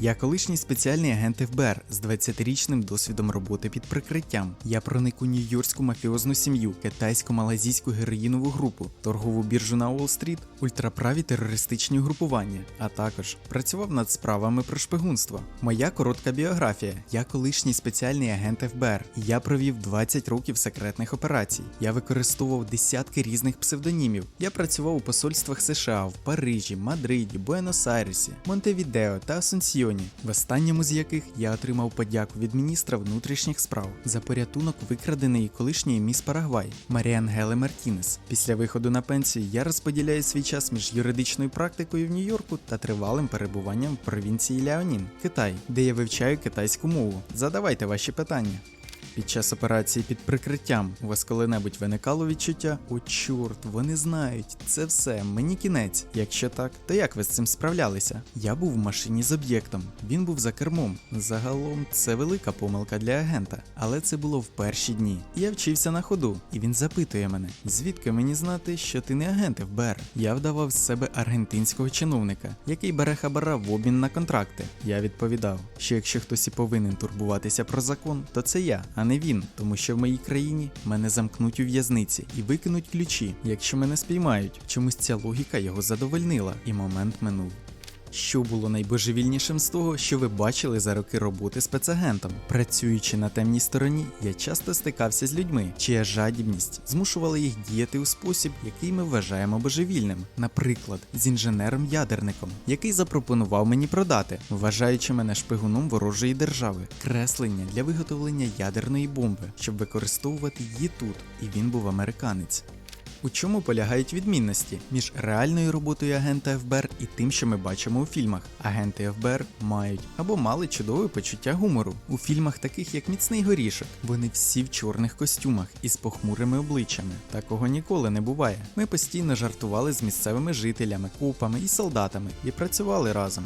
Я колишній спеціальний агент ФБР з 20-річним досвідом роботи під прикриттям. Я проник у нью-йоркську мафіозну сім'ю, китайсько-малазійську героїнову групу, торгову біржу на Уолл-стріт, ультраправі терористичні групування, а також працював над справами про шпигунство. Моя коротка біографія. Я колишній спеціальний агент ФБР. Я провів 20 років секретних операцій. Я використовував десятки різних псевдонімів. Я працював у посольствах США в Парижі, Мадриді, Буенос-Айресі, Монтевідео та Асунсьйоні, в останньому з яких я отримав подяку від міністра внутрішніх справ за порятунок викраденої колишньої міс Парагвай Маріан Геле Мартінес. Після виходу на пенсію я розподіляю свій час між юридичною практикою в Нью-Йорку та тривалим перебуванням в провінції Ляонін, Китай, де я вивчаю китайську мову. Задавайте ваші питання. Під час операції під прикриттям у вас коли-небудь виникало відчуття о чорт, вони знають, це все, мені кінець. Якщо так, то як ви з цим справлялися? Я був в машині з об'єктом, він був за кермом. Загалом це велика помилка для агента, але це було в перші дні. Я вчився на ходу, і він запитує мене, звідки мені знати, що ти не агент ФБР? Я вдавав з себе аргентинського чиновника, який бере хабара в обмін на контракти. Я відповідав, що якщо хтось і повинен турбуватися про закон, то це я, а не він, тому що в моїй країні мене замкнуть у в'язниці і викинуть ключі, якщо мене спіймають. Чомусь ця логіка його задовольнила, і момент минув. Що було найбожевільнішим з того, що ви бачили за роки роботи спецагентом? Працюючи на темній стороні, я часто стикався з людьми, чия жадібність змушувала їх діяти у спосіб, який ми вважаємо божевільним. Наприклад, з інженером-ядерником, який запропонував мені продати, вважаючи мене шпигуном ворожої держави, креслення для виготовлення ядерної бомби, щоб використовувати її тут, і він був американець. У чому полягають відмінності між реальною роботою агента ФБР і тим, що ми бачимо у фільмах? Агенти ФБР мають або мали чудове почуття гумору. У фільмах, таких як Міцний горішок, вони всі в чорних костюмах із похмурими обличчями. Такого ніколи не буває. Ми постійно жартували з місцевими жителями, копами і солдатами і працювали разом.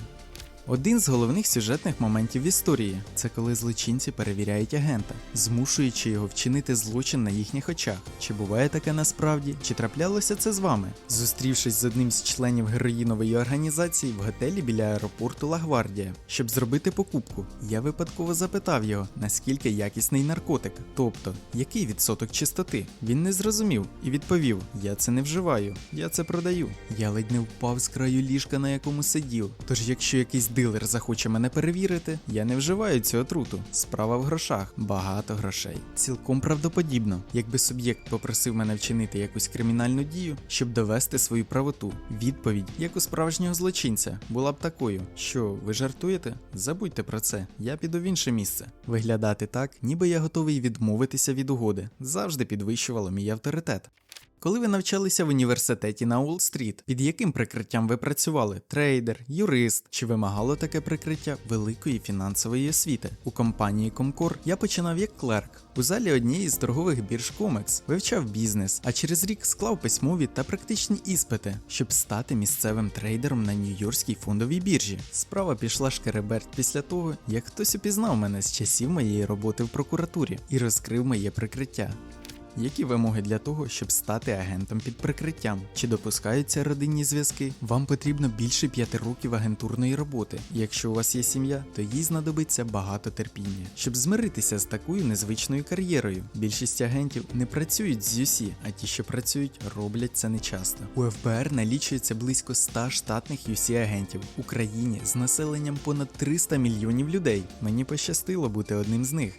Один з головних сюжетних моментів в історії це коли злочинці перевіряють агента, змушуючи його вчинити злочин на їхніх очах. Чи буває таке насправді, чи траплялося це з вами? Зустрівшись з одним з членів героїнової організації в готелі біля аеропорту Лагвардія, щоб зробити покупку, я випадково запитав його, наскільки якісний наркотик, тобто який відсоток чистоти. Він не зрозумів і відповів: Я це не вживаю, я це продаю. Я ледь не впав з краю ліжка, на якому сидів. Тож, якщо якийсь дилер захоче мене перевірити, я не вживаю цю отруту. Справа в грошах, багато грошей. Цілком правдоподібно, якби суб'єкт попросив мене вчинити якусь кримінальну дію, щоб довести свою правоту. Відповідь, як у справжнього злочинця, була б такою: що ви жартуєте? Забудьте про це, я піду в інше місце. Виглядати так, ніби я готовий відмовитися від угоди, завжди підвищувало мій авторитет. Коли ви навчалися в університеті на Уолл-стріт, під яким прикриттям ви працювали? Трейдер, юрист? Чи вимагало таке прикриття великої фінансової освіти? У компанії Комкор я починав як клерк. У залі однієї з торгових бірж Комекс вивчав бізнес, а через рік склав письмові та практичні іспити, щоб стати місцевим трейдером на Нью-Йоркській фондовій біржі. Справа пішла шкереберть після того, як хтось упізнав мене з часів моєї роботи в прокуратурі і розкрив моє прикриття. Які вимоги для того, щоб стати агентом під прикриттям? Чи допускаються родинні зв'язки? Вам потрібно більше п'яти років агентурної роботи. Якщо у вас є сім'я, то їй знадобиться багато терпіння, щоб змиритися з такою незвичною кар'єрою. Більшість агентів не працюють з UC, а ті, що працюють, роблять це нечасто. У ФБР налічується близько 100 штатних UC агентів в Україні з населенням понад 300 мільйонів людей. Мені пощастило бути одним з них.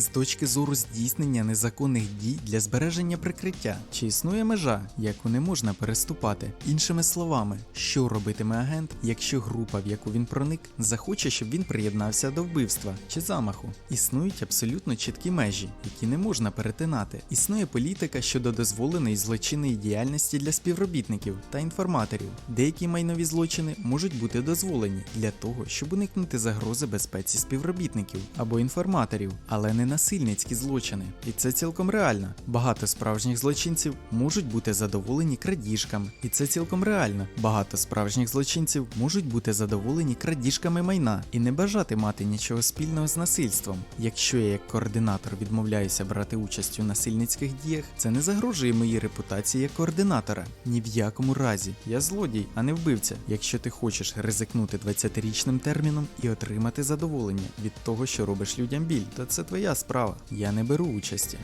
З точки зору здійснення незаконних дій для збереження прикриття, чи існує межа, яку не можна переступати? Іншими словами, що робитиме агент, якщо група, в яку він проник, захоче, щоб він приєднався до вбивства чи замаху? Існують абсолютно чіткі межі, які не можна перетинати. Існує політика щодо дозволеної злочинної діяльності для співробітників та інформаторів. Деякі майнові злочини можуть бути дозволені для того, щоб уникнути загрози безпеці співробітників або інформаторів, але не насильницькі злочини, і це цілком реально. Багато справжніх злочинців можуть бути задоволені крадіжками, і це цілком реально. Багато справжніх злочинців можуть бути задоволені крадіжками майна і не бажати мати нічого спільного з насильством. Якщо я як координатор відмовляюся брати участь у насильницьких діях, це не загрожує моїй репутації як координатора. Ні в якому разі. Я злодій, а не вбивця. Якщо ти хочеш ризикнути 20-річним терміном і отримати задоволення від того, що робиш людям біль, то це твоя справа. Я не беру участі.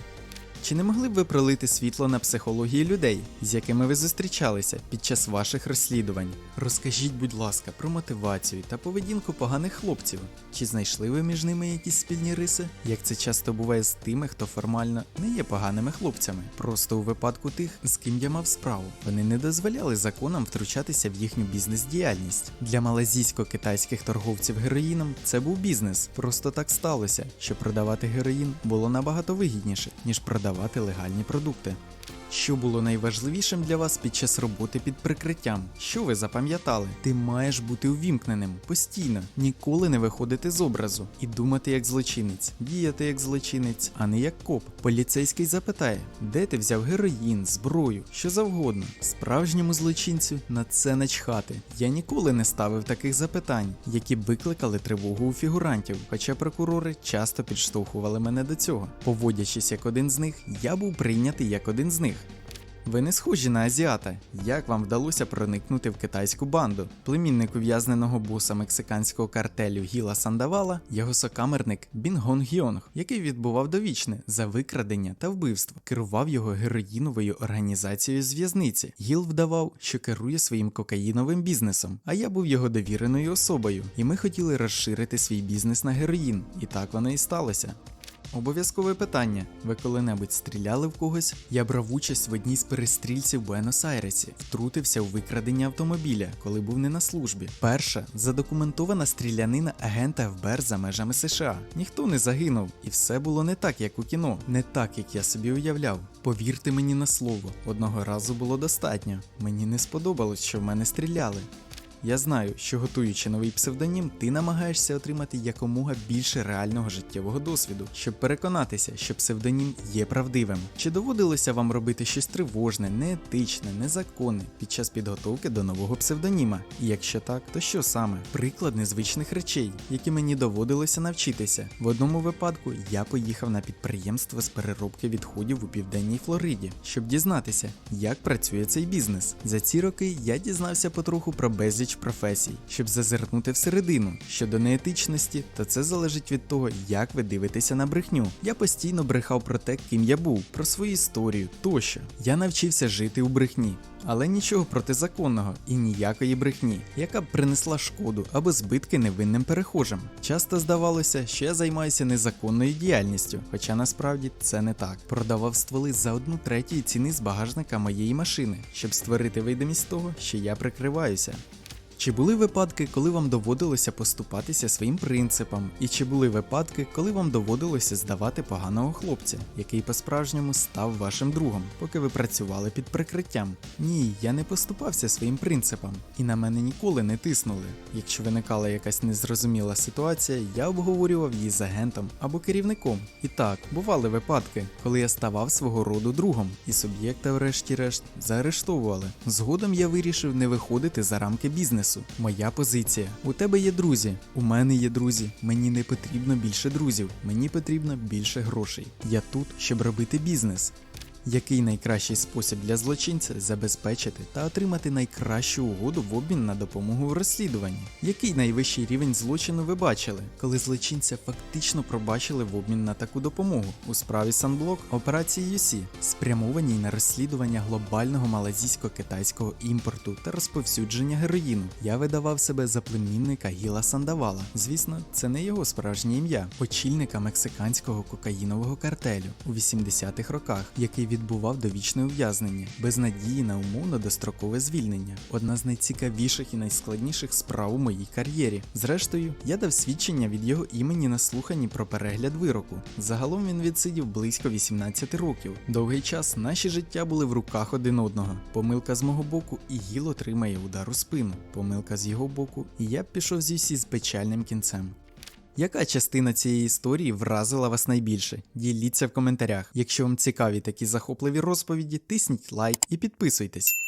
Чи не могли б ви пролити світло на психології людей, з якими ви зустрічалися під час ваших розслідувань? Розкажіть, будь ласка, про мотивацію та поведінку поганих хлопців. Чи знайшли ви між ними якісь спільні риси? Як це часто буває з тими, хто формально не є поганими хлопцями? Просто у випадку тих, з ким я мав справу, вони не дозволяли законам втручатися в їхню бізнес-діяльність. Для малазійсько-китайських торговців героїном це був бізнес. Просто так сталося, що продавати героїн було набагато вигідніше, ніж продавати легальні продукти. Що було найважливішим для вас під час роботи під прикриттям? Що ви запам'ятали? Ти маєш бути увімкненим постійно, ніколи не виходити з образу і думати як злочинець, діяти як злочинець, а не як коп. Поліцейський запитає, де ти взяв героїн, зброю, що завгодно. Справжньому злочинцю на це начхати. Я ніколи не ставив таких запитань, які викликали тривогу у фігурантів, хоча прокурори часто підштовхували мене до цього. Поводячись як один з них, я був прийнятий як один з них. Ви не схожі на азіата. Як вам вдалося проникнути в китайську банду? Племінник ув'язненого боса мексиканського картелю Гіла Сандавала, його сокамерник Бін Гон Гіонг, який відбував довічне за викрадення та вбивство, керував його героїновою організацією з в'язниці. Гіл вдавав, що керує своїм кокаїновим бізнесом, а я був його довіреною особою, і ми хотіли розширити свій бізнес на героїн. І так воно і сталося. Обов'язкове питання: ви коли-небудь стріляли в когось? Я брав участь в одній з перестрільців в Буенос-Айресі, втрутився у викрадення автомобіля, коли був не на службі. Перша задокументована стрілянина агента ФБР за межами США. Ніхто не загинув, і все було не так, як у кіно, не так, як я собі уявляв. Повірте мені на слово, одного разу було достатньо. Мені не сподобалось, що в мене стріляли. Я знаю, що готуючи новий псевдонім, ти намагаєшся отримати якомога більше реального життєвого досвіду, щоб переконатися, що псевдонім є правдивим. Чи доводилося вам робити щось тривожне, неетичне, незаконне під час підготовки до нового псевдоніма? І якщо так, то що саме? Приклад незвичних речей, які мені доводилося навчитися. В одному випадку я поїхав на підприємство з переробки відходів у південній Флориді, щоб дізнатися, як працює цей бізнес. За ці роки я дізнався потроху про безліч професій, щоб зазирнути всередину щодо неетичності, то це залежить від того, як ви дивитеся на брехню. Я постійно брехав про те, ким я був, про свою історію тощо. Я навчився жити у брехні. Але нічого протизаконного і ніякої брехні, яка б принесла шкоду або збитки невинним перехожим. Часто здавалося, що я займаюся незаконною діяльністю, хоча насправді це не так. Продавав стволи за одну третю ціни з багажника моєї машини, щоб створити видимість того, що я прикриваюся. Чи були випадки, коли вам доводилося поступатися своїм принципам? І чи були випадки, коли вам доводилося здавати поганого хлопця, який по-справжньому став вашим другом, поки ви працювали під прикриттям? Ні, я не поступався своїм принципам, і на мене ніколи не тиснули. Якщо виникала якась незрозуміла ситуація, я обговорював її з агентом або керівником. І так, бували випадки, коли я ставав свого роду другом, і суб'єкта, врешті-решт, заарештовували. Згодом я вирішив не виходити за рамки бізнесу. Моя позиція: у тебе є друзі, у мене є друзі. Мені не потрібно більше друзів, мені потрібно більше грошей. Я тут, щоб робити бізнес. Який найкращий спосіб для злочинця забезпечити та отримати найкращу угоду в обмін на допомогу в розслідуванні? Який найвищий рівень злочину ви бачили, коли злочинця фактично пробачили в обмін на таку допомогу у справі Санблок операції UC, спрямованій на розслідування глобального малазійсько-китайського імпорту та розповсюдження героїну? Я видавав себе за племінника Гіла Сандавала. Звісно, це не його справжнє ім'я, очільника мексиканського кокаїнового картелю у 80-х роках, який відбував довічне ув'язнення, без надії на умовно дострокове звільнення. Одна з найцікавіших і найскладніших справ у моїй кар'єрі. Зрештою, я дав свідчення від його імені на слуханні про перегляд вироку. Загалом він відсидів близько 18 років. Довгий час наші життя були в руках один одного. Помилка з мого боку, і гіл отримає удар у спину. Помилка з його боку, і я б пішов зі всі з печальним кінцем. Яка частина цієї історії вразила вас найбільше? Діліться в коментарях. Якщо вам цікаві такі захопливі розповіді, тисніть лайк і підписуйтесь.